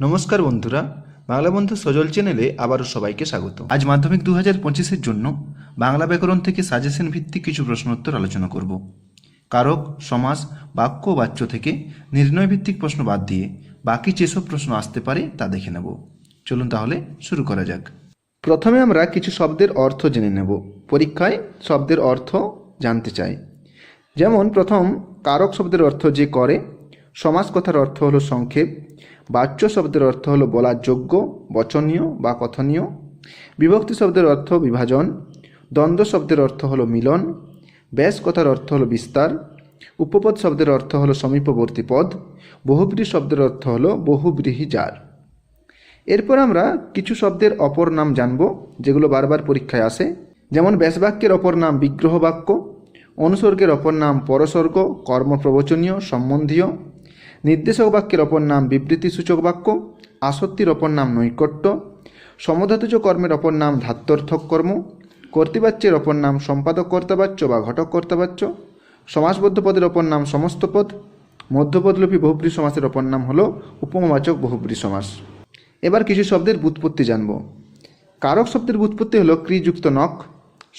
নমস্কার বন্ধুরা, বাংলা বন্ধু সজল চ্যানেলে আবারও সবাইকে স্বাগত। আজ মাধ্যমিক দু হাজার পঁচিশের জন্য বাংলা ব্যাকরণ থেকে সাজেশন ভিত্তিক কিছু প্রশ্নোত্তর আলোচনা করব। কারক, সমাস, বাক্য বাচ্য থেকে নির্ণয় ভিত্তিক প্রশ্ন বাদ দিয়ে বাকি যেসব প্রশ্ন আসতে পারে তা দেখে নেব। চলুন তাহলে শুরু করা যাক। প্রথমে আমরা কিছু শব্দের অর্থ জেনে নেব। পরীক্ষায় শব্দের অর্থ জানতে চাই। যেমন প্রথম, কারক শব্দের অর্থ যে করে সমাজ কথার অর্থ হলো সংক্ষেপ বাচ্য শব্দের অর্থ হলো বলার যোগ্য, বচনীয় বা কথনীয়। বিভক্তি শব্দের অর্থ বিভাজন। দ্বন্দ্ব শব্দের অর্থ হলো মিলন। ব্যাস কথার অর্থ হলো বিস্তার। উপপদ শব্দের অর্থ হলো সমীপবর্তী পদ। বহুব্রী শব্দের অর্থ হলো বহুব্রীহি যার। এরপর আমরা কিছু শব্দের অপর নাম জানব, যেগুলো বারবার পরীক্ষায় আসে। যেমন ব্যাসবাক্যের অপর নাম বিগ্রহ বাক্য অনুসর্গের অপর নাম পরসর্গ, কর্মপ্রবচনীয়, সম্বন্ধীয়। নির্দেশক বাক্যের অপর নাম বিবৃতিসূচক বাক্য, আসক্তির অপর নাম নৈকট্য, সমধাতুজ কর্মের অপর নাম ধাত্যর্থক কর্ম, কর্তৃবাচ্যের অপর নাম সম্পাদক কর্তাবাচ্য বা ঘটক কর্তাবাচ্য সমাসবদ্ধ পদের অপর নাম সমস্ত পদ, মধ্যপদলোপী বহুব্রী সমাসের অপর নাম হল উপমাবাচক বহুব্রী সমাস। এবার কিছু শব্দের বুৎপত্তি জানব। কারক শব্দের বুৎপত্তি হলো ক্রিযুক্ত নখ,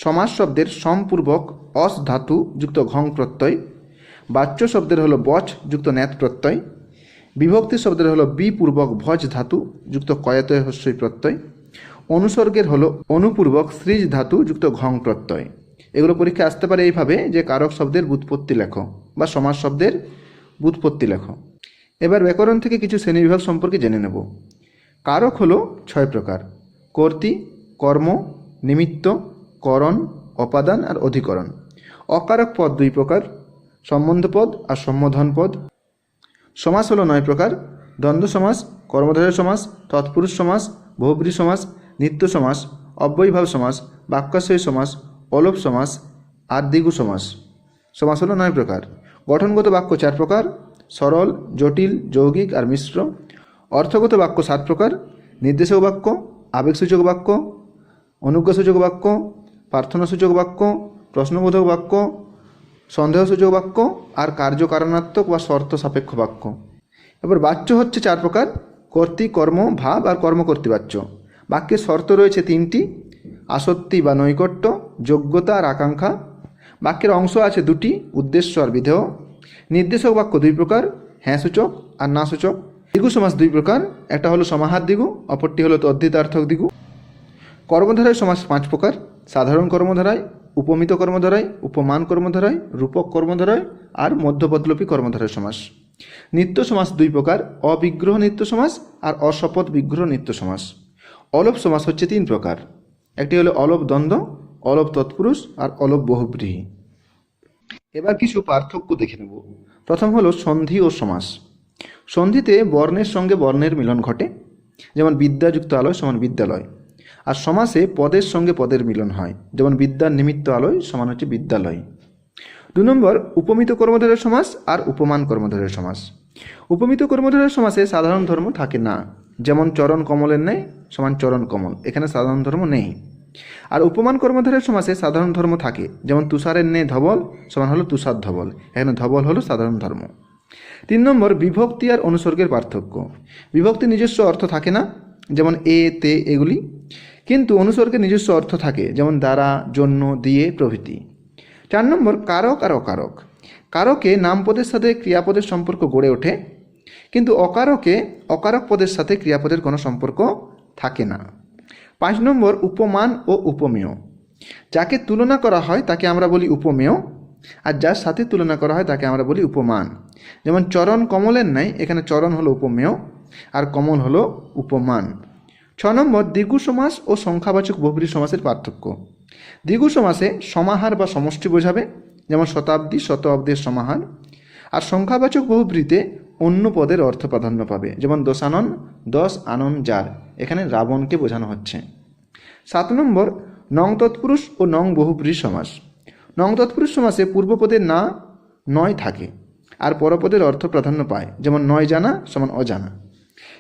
সমাস শব্দের সম্পূর্বক অস ধাতু যুক্ত ঘং প্রত্যয় বাচ্য শব্দের হলো বচ, যুক্ত ন্যাত প্রত্যয়। বিভক্তি শব্দের হলো বিপূর্বক ভজ ধাতু, যুক্ত কয়াতয় হস্যই প্রত্যয়। অনুসর্গের হলো অনুপূর্বক সৃজ ধাতু, যুক্ত ঘং প্রত্যয়। এগুলো পরীক্ষা আসতে পারে এইভাবে যে কারক শব্দের বুৎপত্তি লেখো বা সমাজ শব্দের বুৎপত্তি লেখো। এবার ব্যাকরণ থেকে কিছু শ্রেণীবিভাগ সম্পর্কে জেনে নেব। কারক হলো ছয় প্রকার। কর্তৃ, কর্ম, নিমিত্ত, করণ, অপাদান আর অধিকরণ। অকারক পদ দুই প্রকার। সম্বন্ধ পদ আর সম্বোধন পদ সমাস হলো নয় প্রকার। দ্বন্দ্ব সমাস, কর্মধারয় সমাস, তৎপুরুষ সমাস বহুব্রী সমাস, নিত্য সমাস, অব্যয়ভাব সমাস, বাক্যাশয় সমাস, অলোপ সমাস, আর সমাস। সমাস হলো নয় প্রকার। গঠনগত বাক্য চার প্রকার, সরল, জটিল, যৌগিক আর মিশ্র। অর্থগত বাক্য সাত প্রকার, নির্দেশক বাক্য, আবেগসূচক বাক্য, অনুজ্ঞাসূচক বাক্য, প্রার্থনাসূচক বাক্য, প্রশ্নবোধক বাক্য সন্দেহসূচক বাক্য আর কার্যকারণাত্মক বা শর্ত সাপেক্ষ বাক্য এবার বাচ্য হচ্ছে চার প্রকার, কর্তৃ, কর্ম, ভাব আর কর্মকর্তৃ বাচ্য বাক্যের শর্ত রয়েছে তিনটি, আসক্তি বা নৈকট্য, যোগ্যতা আর আকাঙ্ক্ষা। বাক্যের অংশ আছে দুটি, উদ্দেশ্য আর বিধেয়। নির্দেশক বাক্য দুই প্রকার হ্যাঁ সূচক আর না সূচক। দ্বিগু সমাস দুই প্রকার, একটা হলো সমাহার দ্বিগু, অপরটি হলো তদ্ধিতার্থক দ্বিগু। কর্মধারায় সমাস পাঁচ প্রকার সাধারণ কর্মধারায়, উপমিত কর্মধারায়, উপমান কর্মধারায়, রূপক কর্মধারায় আর মধ্যপদলোপী কর্মধারায় সমাস। নিত্য সমাস দুই প্রকার, অবিগ্রহ নিত্য সমাস আর অশপথ বিগ্রহ নিত্য সমাস। অলপ সমাস হচ্ছে তিন প্রকার। একটি হলো অলপ দ্বন্দ্ব, অলপ তৎপুরুষ আর অলপ বহুব্রীহি। এবার কিছু পার্থক্য দেখে নেব। প্রথম হলো সন্ধি ও সমাস। সন্ধিতে বর্ণের সঙ্গে বর্ণের মিলন ঘটে, যেমন বিদ্যাযুক্ত আলয় সমান বিদ্যালয়। আর সমাসে পদের সঙ্গে পদের মিলন হয়। যেমন বিদ্যার নিমিত্ত আলোয় সমান হচ্ছে বিদ্যালয়। দু নম্বর, উপমিত কর্মধারের সমাস আর উপমান কর্মধারের সমাস। উপমিত কর্মধারের সমাসে সাধারণ ধর্ম থাকে না। যেমন চরণ কমলের নেই সমান চরণ কমল, এখানে সাধারণ ধর্ম নেই। আর উপমান কর্মধারের সমাসে সাধারণ ধর্ম থাকে। যেমন তুষারের নে ধবল সমান হলো তুষার ধবল, এখানে ধবল হলো সাধারণ ধর্ম। তিন নম্বর, বিভক্তি আর অনুসর্গের পার্থক্য। বিভক্তি নিজস্ব অর্থ থাকে না। যেমন এ, তে, এগুলি কিন্তু অনুসর্গের নিজস্ব অর্থ থাকে, যেমন দ্বারা, জন্য, দিয়ে, প্রভৃতি। চার নম্বর, কারক আর অকারক। কারকে নাম পদের সাথে ক্রিয়াপদের সম্পর্ক গড়ে ওঠে, কিন্তু অকারকে অকারক পদের সাথে ক্রিয়াপদের কোনো সম্পর্ক থাকে না। পাঁচ নম্বর, উপমান ও উপমেয়। যাকে তুলনা করা হয়, তাকে আমরা বলি উপমেয়, আর যার সাথে তুলনা করা হয়, তাকে আমরা বলি উপমান। যেমন চরণ কমলের নাই এখানে চরণ হলো উপমেয়, আর কমল হলো উপমান। ছ নম্বর, দ্বিগু সমাস ও সংখ্যাবাচক বহুব্রী সমাসের পার্থক্য। দ্বিগু সমাসে সমাহার বা সমষ্টি বোঝাবে, যেমন শতাব্দী শত অব্দের সমাহার। আর সংখ্যাবাচক বহুব্রীতে অন্য পদের অর্থ প্রাধান্য পাবে, যেমন দশানন, দশ, আনন, যার। এখানে রাবণকে বোঝানো হচ্ছে। সাত নম্বর, নং তৎপুরুষ ও নং বহুব্রী সমাস। নং তৎপুরুষ সমাসে পূর্বপদের না, নয় থাকে। আর পরপদের অর্থ প্রাধান্য পায়, যেমন নয় জানা, সমান অজানা।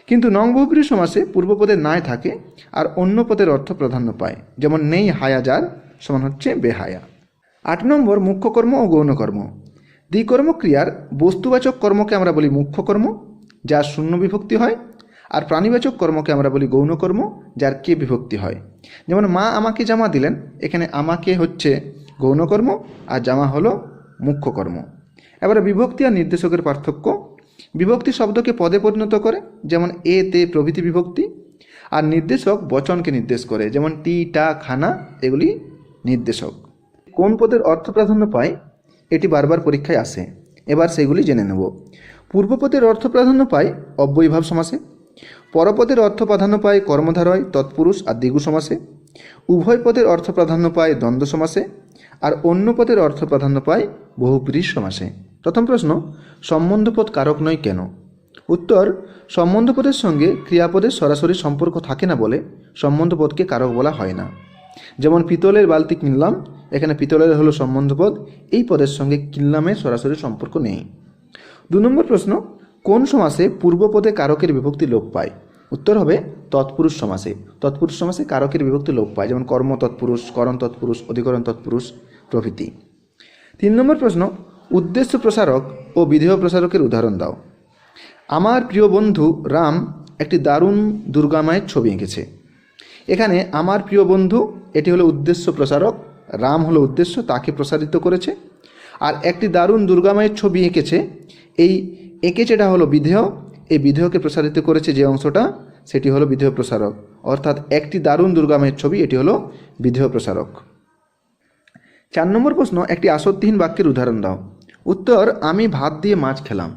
কিন্তু নং সমাসে পূর্বপদে নাই থাকে আর অন্য পদের অর্থ প্রাধান্য পায়। যেমন নেই হায়া যার, সমান হচ্ছে বেহায়া। আট নম্বর মুখ্য কর্ম ও গৌণ কর্ম দ্বিকর্ম ক্রিয়ার বস্তুবাচক কর্মকে আমরা বলি মুখ্য কর্ম যার শূন্য বিভক্তি হয়, আর প্রাণীবাচক কর্মকে আমরা বলি গৌণ কর্ম যার কে বিভক্তি হয়। যেমন মা আমাকে জামা দিলেন, এখানে আমাকে হচ্ছে গৌণ কর্ম আর জামা হলো মুখ্য কর্ম এবারে বিভক্তি আর নির্দেশকের পার্থক্য বিভক্তি শব্দকে পদে পরিণত করে, যেমন এ, তে প্রভৃতি বিভক্তি, আর নির্দেশক বচনকে নির্দেশ করে, যেমন টি, টা, খানা, এগুলি নির্দেশক। কোন পদের অর্থ প্রাধান্য পায়? এটি বারবার পরীক্ষায় আসে। এবার সেগুলি জেনে নেব। পূর্বপদের অর্থ প্রাধান্য পায় অব্যয়ীভাব সমাসে। পরপদের অর্থ প্রাধান্য পায় কর্মধারয়, তৎপুরুষ, আর দ্বিগু সমাসে। উভয় পদের অর্থ প্রাধান্য পায় দ্বন্দ্ব সমাসে। আর অন্য পদের অর্থ প্রাধান্য পায় বহুব্রীজ সমাসে। প্রথম প্রশ্ন, সম্বন্ধপদ কারক নয় কেন? উত্তর, সম্বন্ধপদের সঙ্গে ক্রিয়াপদের সরাসরি সম্পর্ক থাকে না বলে সম্বন্ধপদকে কারক বলা হয় না। যেমন পিতলের বালতি কিনলাম, এখানে পিতলের হলো সম্বন্ধপদ, এই পদের সঙ্গে কিনলামের সরাসরি সম্পর্ক নেই। দু নম্বর প্রশ্ন, কোন সমাসে পূর্বপদে কারকের বিভক্তি লোপ পায়? উত্তর হবে, তৎপুরুষ সমাসে। তৎপুরুষ সমাসে কারকের বিভক্তি লোপ পায়, যেমন কর্ম তৎপুরুষ করণ তৎপুরুষ অধিকরণ তৎপুরুষ প্রভৃতি। তিন নম্বর প্রশ্ন উদ্দেশ্য প্রসারক ও বিধেয় প্রসারকের উদাহরণ দাও। আমার প্রিয় বন্ধু রাম একটি দারুণ দুর্গামায়ের ছবি এঁকেছে। এখানে আমার প্রিয় বন্ধু, এটি হলো উদ্দেশ্য প্রসারক, রাম হলো উদ্দেশ্য, তাকে প্রসারিত করেছে। আর একটি দারুণ দুর্গামায়ের ছবি এঁকেছে, এই এঁকেছেটা হলো বিধেয়, এই বিধেয়কে প্রসারিত করেছে যে অংশটা, সেটি হলো বিধেয় প্রসারক। অর্থাৎ একটি দারুণ দুর্গামায়ের ছবি, এটি হলো বিধেয় প্রসারক। চার নম্বর প্রশ্ন, একটি আসক্তিহীন বাক্যের উদাহরণ দাও। উত্তর, আমি ভাত দিয়ে মাছ খেলাম।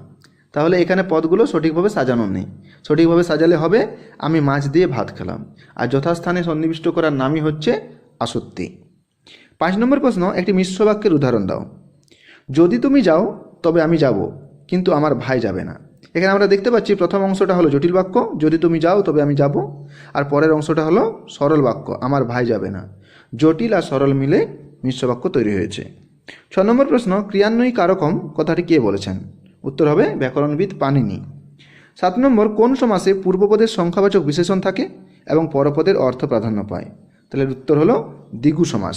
তাহলে এখানে পদগুলো সঠিকভাবে সাজানো নেই। সঠিকভাবে সাজালে হবে, আমি মাছ দিয়ে ভাত খেলাম। আর যথাস্থানে সন্নিবিষ্ট করার নামই হচ্ছে আসক্তি। পাঁচ নম্বর প্রশ্ন, একটি মিশ্র বাক্যের উদাহরণ দাও। যদি তুমি যাও, তবে আমি যাব, কিন্তু আমার ভাই যাবে না। এখানে আমরা দেখতে পাচ্ছি প্রথম অংশটা হলো জটিল বাক্য, যদি তুমি যাও, তবে আমি যাব। আর পরের অংশটা হলো সরল বাক্য, আমার ভাই যাবে না। জটিল আর সরল মিলে মিশ্র বাক্য তৈরি হয়েছে। ছ নম্বর প্রশ্ন, ক্রিয়ান্বয়ী কারকম, কথাটি কে বলেছেন? উত্তর হবে ব্যাকরণবিদ পানিনি সাত নম্বর, কোন সমাসে পূর্বপদের সংখ্যাবাচক বিশেষণ থাকে এবং পরপদের অর্থ প্রাধান্য পায়? তাহলে উত্তর হলো দ্বিগু সমাস।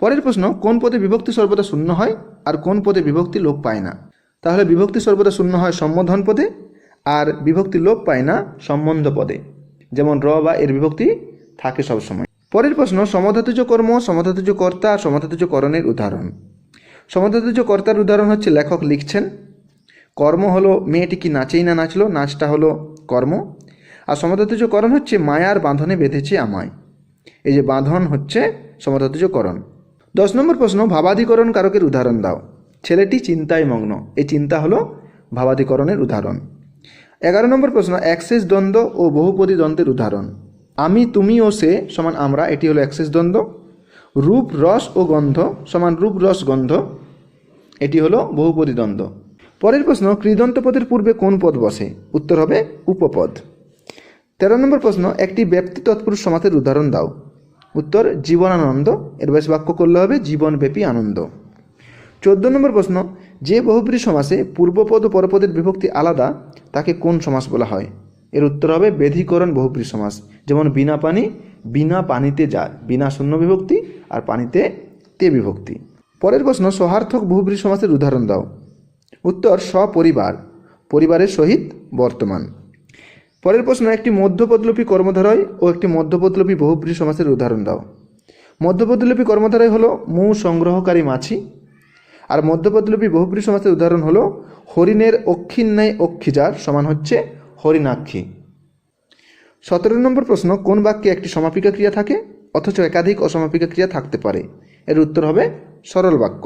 পরের প্রশ্ন, কোন পদে বিভক্তি সর্বদা শূন্য হয় আর কোন পদে বিভক্তি লোপ পায় না? তাহলে বিভক্তি সর্বদা শূন্য হয় সম্বোধন পদে আর বিভক্তি লোপ পায় না সম্বন্ধ পদে। যেমন র বা এর বিভক্তি থাকে সবসময়। পরের প্রশ্ন, সমধাতুজ কর্ম, সমধাতুজ কর্তা, আর সমধাতুজ করণের উদাহরণ। সমধাতুজ কর্তার উদাহরণ হচ্ছে লেখক লিখছেন, কর্ম হলো মেয়েটি কি নাচেই না নাচলো, নাচটা হলো কর্ম। আর সমধাতুজ করণ হচ্ছে মায়ার বাঁধনে বেঁধেছে আমায়। এই যে বাঁধন হচ্ছে সমধাতুজ করণ। দশ নম্বর প্রশ্ন, ভাবাধিকরণ কারকের উদাহরণ দাও। ছেলেটি চিন্তায় মগ্ন, এই চিন্তা হলো ভাবাধিকরণের উদাহরণ। এগারো নম্বর প্রশ্ন, অ্যাক্সেস দ্বন্দ্ব ও বহুপদী দ্বন্দ্বের উদাহরণ। আমি, তুমি ও সে সমান আমরা, এটি হলো অ্যাক্সেস দ্বন্দ্ব। রূপ, রস ও গন্ধ সমান রূপ, রস, গন্ধ, এটি হলো বহুপদী দ্বন্দ্ব। পরের প্রশ্ন কৃদন্ত পদের পূর্বে কোন পদ বসে? উত্তর হবে উপপদ। তেরো নম্বর প্রশ্ন, একটি ব্যক্তি তৎপুরুষ সমাসের উদাহরণ দাও। উত্তর, জীবনানন্দ, এর বেশ বাক্য করলে হবে, জীবনব্যাপী আনন্দ। চোদ্দ নম্বর প্রশ্ন, যে বহুব্রী সমাসে পূর্বপদ ও পরপদের বিভক্তি আলাদা, তাকে কোন সমাস বলা হয়? এর উত্তর হবে বেধিকরণ বহুব্রী সমাস যেমন বিনা পানি, বিনা পানিতে যায়, বিনা শূন্য বিভক্তি আর পানিতে তে বিভক্তি। পরের প্রশ্ন, সহার্থক বহুব্রী সমাসের উদাহরণ দাও। উত্তর, সপরিবার, পরিবারের সহিত বর্তমান। পরের প্রশ্ন, একটি মধ্যপদলোপী কর্মধারয় ও একটি মধ্যপদলোপী বহুব্রী সমাসের উদাহরণ দাও। মধ্যপদলোপী কর্মধারয় হলো মৌ সংগ্রহকারী মাছি আর মধ্যপদলোপী বহুব্রী সমাসের উদাহরণ হলো হরিণের অক্ষির ন্যায় অক্ষিজার সমান হচ্ছে হরিণাক্ষী সতেরো নম্বর প্রশ্ন, কোন বাক্যে একটি সমাপিকা ক্রিয়া থাকে? অথচ একাধিক অসমাপিকা ক্রিয়া থাকতে পারে। এর উত্তর হবে সরল বাক্য।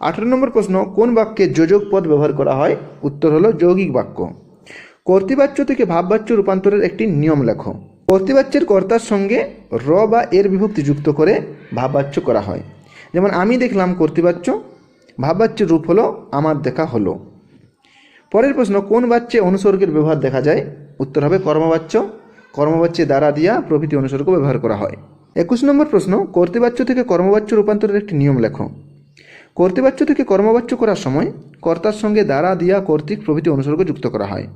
আঠেরো নম্বর প্রশ্ন, কোন বাক্যে যোজক পদ ব্যবহার করা হয়? উত্তর হলো যৌগিক বাক্য। কর্তৃবাচ্য থেকে ভাববাচ্য রূপান্তরের একটি নিয়ম লেখো। কর্তৃবাচ্যের কর্তার সঙ্গে র বা এর বিভক্তি যুক্ত করে ভাববাচ্য করা হয়। যেমন, আমি দেখলাম কর্তৃবাচ্য, ভাববাচ্যের রূপ হলো, আমার দেখা হলো। পরের প্রশ্ন, কোন বাচ্চে অনুসর্গের ব্যবহার দেখা যায়? উত্তর হবে কর্মবাচ্য। কর্মবাচ্যে দ্বারা দিয়া প্রভৃতি অনুসর্গ ব্যবহার করা হয়। একুশ নম্বর প্রশ্ন, কর্তৃবাচ্য থেকে কর্মবাচ্য রূপান্তরের একটি নিয়ম লেখো। কর্তৃবাচ্য থেকে কর্মবাচ্য করার সময় কর্তার সঙ্গে দ্বারা দিয়া কর্তৃক প্রভৃতি অনুসর্গ যুক্ত করা হয়।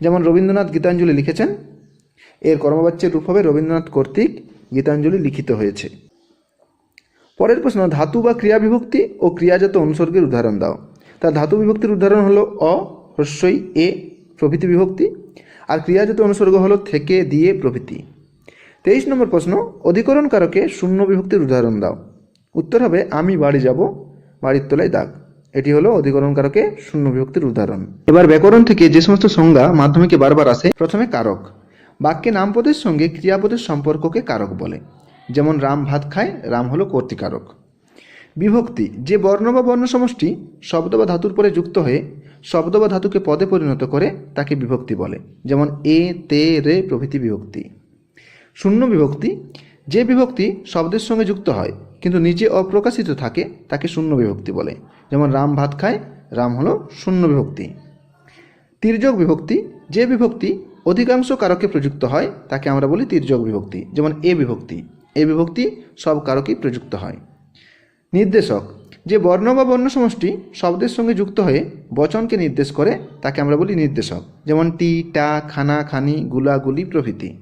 যেমন রবীন্দ্রনাথ গীতাঞ্জলি লিখেছেন, এর কর্মবাচ্যের রূপ হবে রবীন্দ্রনাথ কর্তৃক গীতাঞ্জলি লিখিত হয়েছে। পরের প্রশ্ন, ধাতু বা ক্রিয়া বিভক্তি ও ক্রিয়াজাত অনুসর্গের উদাহরণ দাও। তার ধাতু বিভক্তির উদাহরণ হলো অ হস্যই এ প্রভৃতি বিভক্তি, আর ক্রিয়াজাত অনুসর্গ হলো থেকে, দিয়ে, প্রভৃতি। তেইশ নম্বর প্রশ্ন, অধিকরণ কারকে শূন্য বিভক্তির উদাহরণ দাও। উত্তর হবে, আমি বাড়ি যাব, বাড়ির তলায় দাগ। এটি হলো অধিকরণ কারকে শূন্য বিভক্তির উদাহরণ। এবার ব্যাকরণ থেকে যে সমস্ত সংজ্ঞা মাধ্যমিকে বারবার আসে, প্রথমে কারক। বাক্যে নামপদের সঙ্গে ক্রিয়াপদের সম্পর্ককে কারক বলে। যেমন, রাম ভাত খায়, রাম হলো কর্তিকারক। বিভক্তি, যে বর্ণ বা বর্ণ সমষ্টি শব্দ বা ধাতুর পরে যুক্ত হয়ে শব্দ বা ধাতুকে পদে পরিণত করে তাকে বিভক্তি বলে, যেমন এ, তে, রে প্রভৃতি বিভক্তি। শূন্য বিভক্তি, যে বিভক্তি শব্দের সঙ্গে যুক্ত হয়, কিন্তু নিজে অপ্রকাশিত থাকে, তাকে শূন্য বিভক্তি বলে। যেমন রাম ভাত খায়, রাম হলো শূন্য বিভক্তি। তির্যক বিভক্তি, যে বিভক্তি অধিকাংশ কারকে প্রযুক্ত হয়, তাকে আমরা বলি তির্যক বিভক্তি। যেমন এ বিভক্তি এ বিভক্তি সব কারকেই প্রযুক্ত হয়। নির্দেশক যে বর্ণ বা বর্ণ সমষ্টি শব্দের সঙ্গে যুক্ত হয়ে বচনকে নির্দেশ করে, তাকে আমরা বলি নির্দেশক। যেমন টি, টা, খানা, খানি, গুলা, গুলি, প্রভৃতি।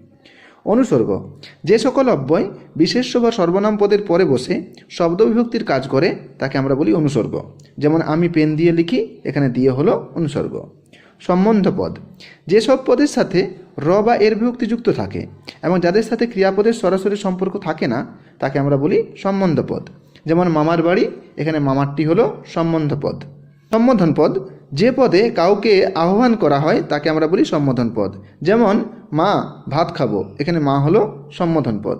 অনুসর্গ, যে সকল অব্যয় বিশেষ্য বা সর্বনাম পদের পরে বসে শব্দ বিভক্তির কাজ করে, তাকে আমরা বলি অনুসর্গ। যেমন আমি পেন দিয়ে লিখি, এখানে দিয়ে হলো অনুসর্গ। সম্বন্ধ পদ যেসব পদের সাথে র বা এর বিভক্তি যুক্ত থাকে এবং যাদের সাথে ক্রিয়াপদের সরাসরি সম্পর্ক থাকে না, তাকে আমরা বলি সম্বন্ধ পদ। যেমন মামার বাড়ি, এখানে মামারটি হলো সম্বন্ধ পদ। সম্বোধন পদ, যে পদে কাউকে আহ্বান করা হয়, তাকে আমরা বলি সম্বোধন পদ। যেমন, মা, ভাত খাব, এখানে মা হলো সম্বোধন পদ।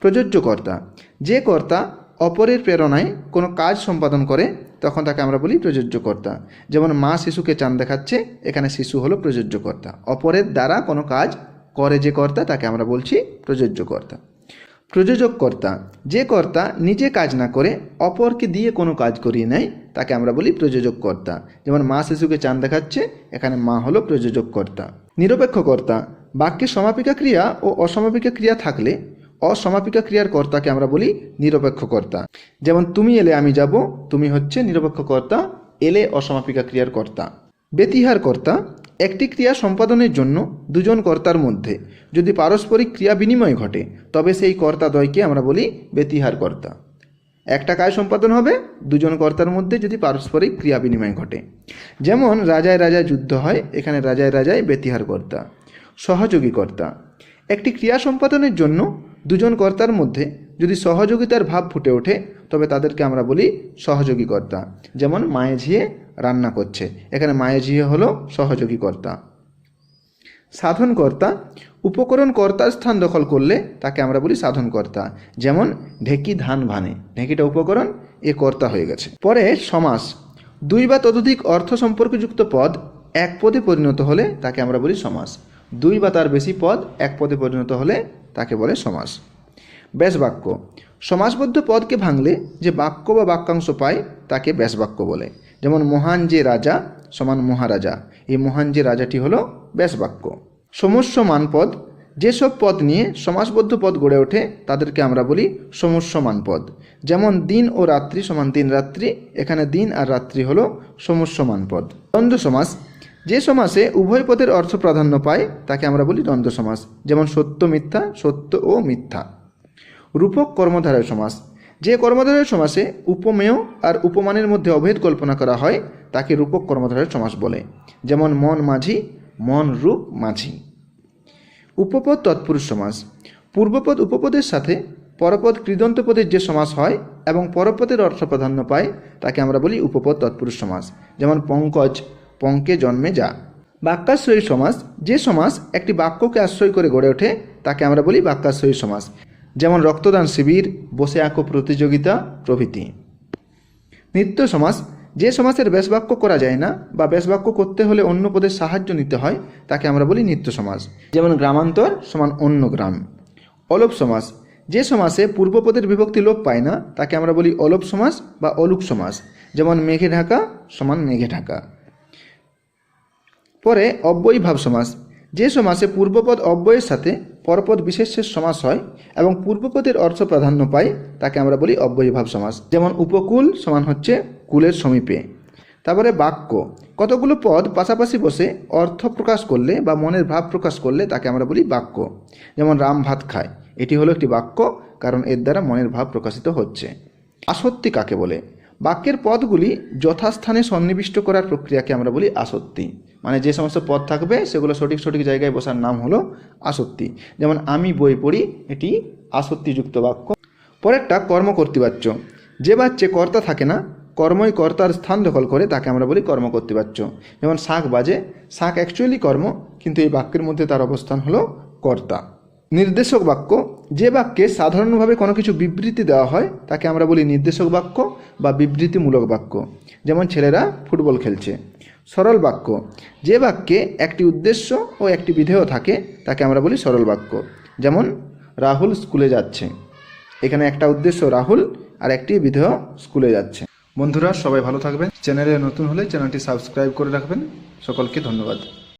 প্রযোজ্য কর্তা, যে কর্তা অপরের প্রেরণায় কোনো কাজ সম্পাদন করে, তখন তাকে আমরা বলি প্রযোজ্য কর্তা। যেমন, মা শিশুকে চান দেখাচ্ছে, এখানে শিশু হলো প্রযোজ্য কর্তা। অপরের দ্বারা কোনো কাজ করে যে কর্তা, তাকে আমরা বলছি প্রযোজ্য কর্তা। প্রযোজক কর্তা যে কর্তা নিজে কাজ না করে অপরকে দিয়ে কোনো কাজ করিয়ে নেয়, তাকে আমরা বলি প্রযোজক কর্তা যেমন মা শিশুকে চান দেখাচ্ছে, এখানে মা হলো প্রযোজক কর্তা নিরপেক্ষ কর্তা বাক্যে সমাপিকা ক্রিয়া ও অসমাপিকা ক্রিয়া থাকলে অসমাপিকা ক্রিয়ার কর্তাকে আমরা বলি নিরপেক্ষ কর্তা যেমন, তুমি এলে আমি যাব, তুমি হচ্ছে নিরপেক্ষ কর্তা এলে অসমাপিকা ক্রিয়ার কর্তা। ব্যতিহার কর্তা একটি ক্রিয়া সম্পাদনের জন্য দুজন কর্তার মধ্যে। যদি পারস্পরিক ক্রিয়া বিনিময় ঘটে, তবে সেই কর্তা দ্বয়কে আমরা বলি ব্যতিহার কর্তা একটা কাজ সম্পাদন হবে, দুজন কর্তার মধ্যে যদি পারস্পরিক ক্রিয়া বিনিময় ঘটে। যেমন, রাজায় রাজায় যুদ্ধ হয়, এখানে রাজায় রাজায় ব্যতিহার কর্তা সহযোগী কর্তা। একটি ক্রিয়া সম্পাদনের জন্য দুজন কর্তার মধ্যে যদি সহযোগিতার ভাব ফুটে ওঠে, তবে তাদেরকে আমরা বলি সহযোগী কর্তা। যেমন, মায়ে ঝিয়ে রান্না করছে। এখানে মায়ে ঝিয়ে হলো সহযোগী কর্তা। সাধনকর্তা উপকরণ কর্তার স্থান দখল করলে তাকে আমরা বলি সাধনকর্তা যেমন ঢেকি ধান ভানে ঢেকিটা উপকরণ, এ কর্তা হয়ে গেছে। পরে সমাস। দুই বা ততোধিক অর্থ সম্পর্কযুক্ত পদ এক পদে পরিণত হলে তাকে আমরা বলি সমাস। দুই বা তার বেশি পদ এক পদে পরিণত হলে তাকে বলে সমাস। ব্যাস বাক্য সমাসবদ্ধ পদকে ভাঙলে যে বাক্য বা বাক্যাংশ পায়, তাকে ব্যাস বাক্য বলে। যেমন মহান যে রাজা, সমান মহারাজা। এই মহান যে রাজাটি হলো ব্যাস বাক্য সমস্যমান পদ যেসব পদ নিয়ে সমাসবদ্ধ পদ গড়ে ওঠে, তাদেরকে আমরা বলি সমস্যমান পদ যেমন দিন ও রাত্রি সমান দিন রাত্রি, এখানে দিন আর রাত্রি হলো সমস্যমান পদ দ্বন্দ্ব সমাস, যে সমাসে উভয় পদের অর্থ প্রাধান্য পায়, তাকে আমরা বলি দ্বন্দ্ব সমাস। যেমন সত্য মিথ্যা, সত্য ও মিথ্যা। রূপক কর্মধারয় সমাস যে কর্মধারয় সমাসে উপমেয় আর উপমানের মধ্যে অভেদ কল্পনা করা হয়, তাকে রূপক কর্মধারয় সমাস বলে। যেমন মন মাঝি, মন রূপ মাঝি। উপপদ তৎপুরুষ সমাস। পূর্বপদ উপপদের সাথে পরপদ কৃদন্ত পদের যে সমাস হয় এবং পরপদের অর্থ প্রাধান্য পায়, তাকে আমরা বলি উপপদ তৎপুরুষ সমাস। যেমন পঙ্কজ, পঙ্কে জন্মে যা। বাক্যাশ্রয়ী সমাস। যে সমাস একটি বাক্যকে আশ্রয় করে গড়ে ওঠে, তাকে আমরা বলি বাক্যাশ্রয়ী সমাস। যেমন রক্তদান শিবির, বসে আঁকো প্রতিযোগিতা, প্রভৃতি। নিত্য সমাস যে সমাসের ব্যাসবাক্য করা যায় না বা ব্যাসবাক্য করতে হলে অন্য পদের সাহায্য নিতে হয়, তাকে আমরা বলি নিত্য সমাস যেমন গ্রামান্তর সমান অন্য গ্রাম। অলোপ সমাস যে সমাসে পূর্বপদের বিভক্তি লোপ পায় না, তাকে আমরা বলি অলোপ সমাস বা অলুক সমাস যেমন মেঘে ঢাকা সমান মেঘে ঢাকা। পরে অব্যয়ী ভাব সমাস যে সমাসে পূর্বপদ অব্যয়ের সাথে পরপদ বিশেষের সমাস হয় এবং পূর্বপদের অর্থ প্রাধান্য পায়, তাকে আমরা বলি অব্যয়ী ভাব সমাস। যেমন উপকূল সমান হচ্ছে কুলের সমীপে। তারপরে বাক্য, কতগুলো পদ পাশাপাশি বসে অর্থ প্রকাশ করলে বা মনের ভাব প্রকাশ করলে তাকে আমরা বলি বাক্য। যেমন রাম ভাত খায়, এটি হলো একটি বাক্য, কারণ এর দ্বারা মনের ভাব প্রকাশিত হচ্ছে। আসত্তি কাকে বলে? বাক্যের পদগুলি যথাস্থানে সন্নিবিষ্ট করার প্রক্রিয়াকে আমরা বলি আসত্তি মানে যে সমস্ত পদ থাকবে, সেগুলো সঠিক সঠিক জায়গায় বসার নাম হলো আসত্তি যেমন আমি বই পড়ি, এটি আসক্তিযুক্ত বাক্য। পরেরটা, কর্মকর্তৃবাচ্য। যে বাচ্চে কর্তা থাকে না, কর্মই কর্তার স্থান দখল করে, তাকে আমরা বলি কর্ম কর্মকর্তৃবাচ্য। যেমন শাক বাজে, শাক অ্যাকচুয়ালি কর্ম, কিন্তু এই বাক্যের মধ্যে তার অবস্থান হলো কর্তা। নির্দেশক বাক্য, যে বাক্যে সাধারণভাবে কোনো কিছু বিবৃতি দেওয়া হয়, তাকে আমরা বলি নির্দেশক বাক্য বা বিবৃতিমূলক বাক্য। যেমন ছেলেরা ফুটবল খেলছে। সরল বাক্য। যে বাক্যে একটি উদ্দেশ্য ও একটি বিধেয় থাকে, তাকে আমরা বলি সরল বাক্য। যেমন, রাহুল স্কুলে যাচ্ছে। এখানে একটা উদ্দেশ্য রাহুল, আর একটি বিধেয় স্কুলে যাচ্ছে। বন্ধুরা, সবাই ভালো থাকবেন। চ্যানেলে নতুন হলে চ্যানেলটি সাবস্ক্রাইব করে রাখবেন। সকলকে ধন্যবাদ।